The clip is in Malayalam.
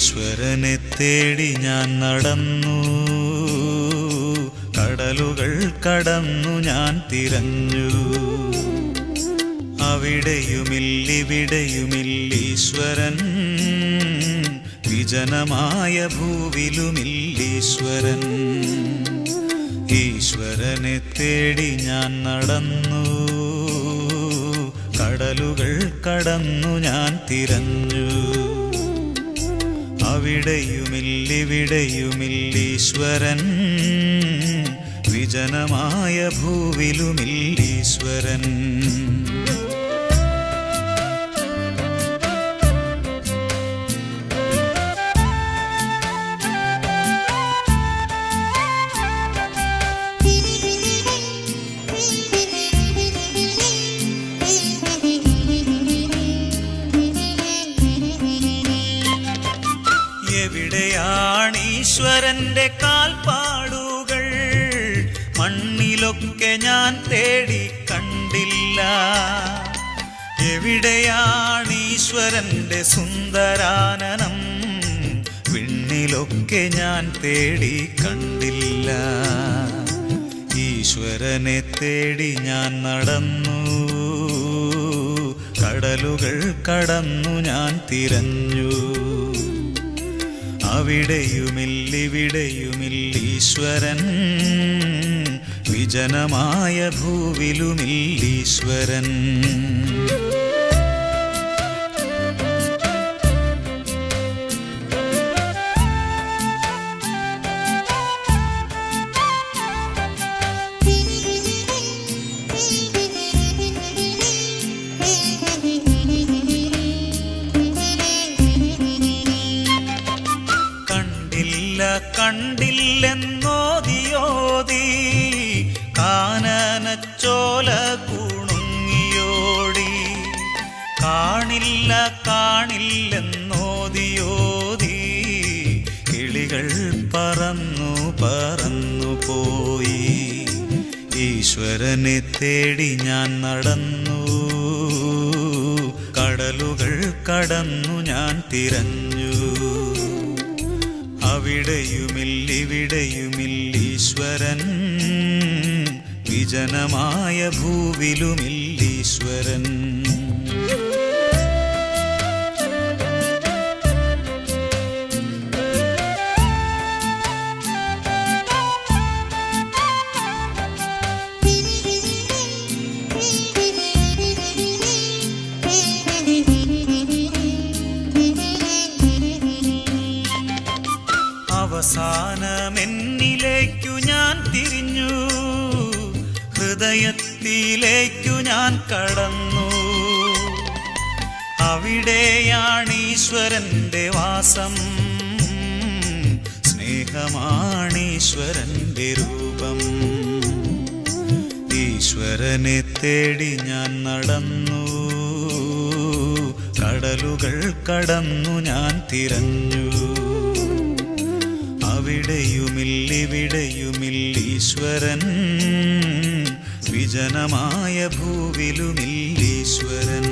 ഈശ്വരനെ തേടി ഞാൻ നടന്നു. കടലുകൾ കടന്നു ഞാൻ തിരഞ്ഞു. അവിടെയുമില്ലിവിടെയുമില്ലീശ്വരൻ വിജനമായ ഭൂവിലുമില്ലീശ്വരൻ ഈശ്വരനെ തേടി ഞാൻ നടന്നു. കടലുകൾ കടന്നു ഞാൻ തിരഞ്ഞു. അവിടെയുമില്ലിവിടെയുമില്ലീശ്വരൻ വിജനമായ ഭൂവിലുമില്ലീശ്വരൻ. ഈശ്വരന്റെ കാൽപാടുകൾ മണ്ണിലൊക്കെ ഞാൻ തേടി കണ്ടില്ല. എവിടെയാണ് ഈശ്വരന്റെ സുന്ദരാനനം? വിണ്ണിലൊക്കെ ഞാൻ തേടി കണ്ടില്ല. ഈശ്വരനെ തേടി ഞാൻ നടന്നു. കടലുകൾ കടന്നു ഞാൻ തിരഞ്ഞു. അവിടെയുമില്ലിവിടെയുമില്ലീശ്വരൻ. വിജനമായ ഭൂവിലുമില്ലീശ്വരൻ. കണ്ടില്ലെന്നോതിയോതി കാനനച്ചോല കുണുങ്ങിയോടി. കാണില്ല കാണില്ലെന്നോതിയോതി കിളികൾ പറന്നു പറന്നു പോയി. ഈശ്വരനെ തേടി ഞാൻ നടന്നു. കടലുകൾ കടന്നു ഞാൻ തിരഞ്ഞു. അവിടെയുമില്ലിവിടെയുമില്ലീശ്വരൻ വിജനമായ ഭൂവിലുമില്ലീശ്വരൻ അവസാനമെന്നിലേക്കു ഞാൻ തിരിഞ്ഞു. ഹൃദയത്തിലേക്കു ഞാൻ കടന്നു. അവിടെയാണ് ഈശ്വരന്റെ വാസം. സ്നേഹമാണീശ്വരന്റെ രൂപം. ഈശ്വരനെ തേടി ഞാൻ നടന്നു. കടലുകൾ കടന്നു ഞാൻ തിരഞ്ഞു. അവിടെയുമില്ലിവിടെയുമില്ലീശ്വരൻ വിജനമായ ഭൂവിലുമില്ലീശ്വരൻ.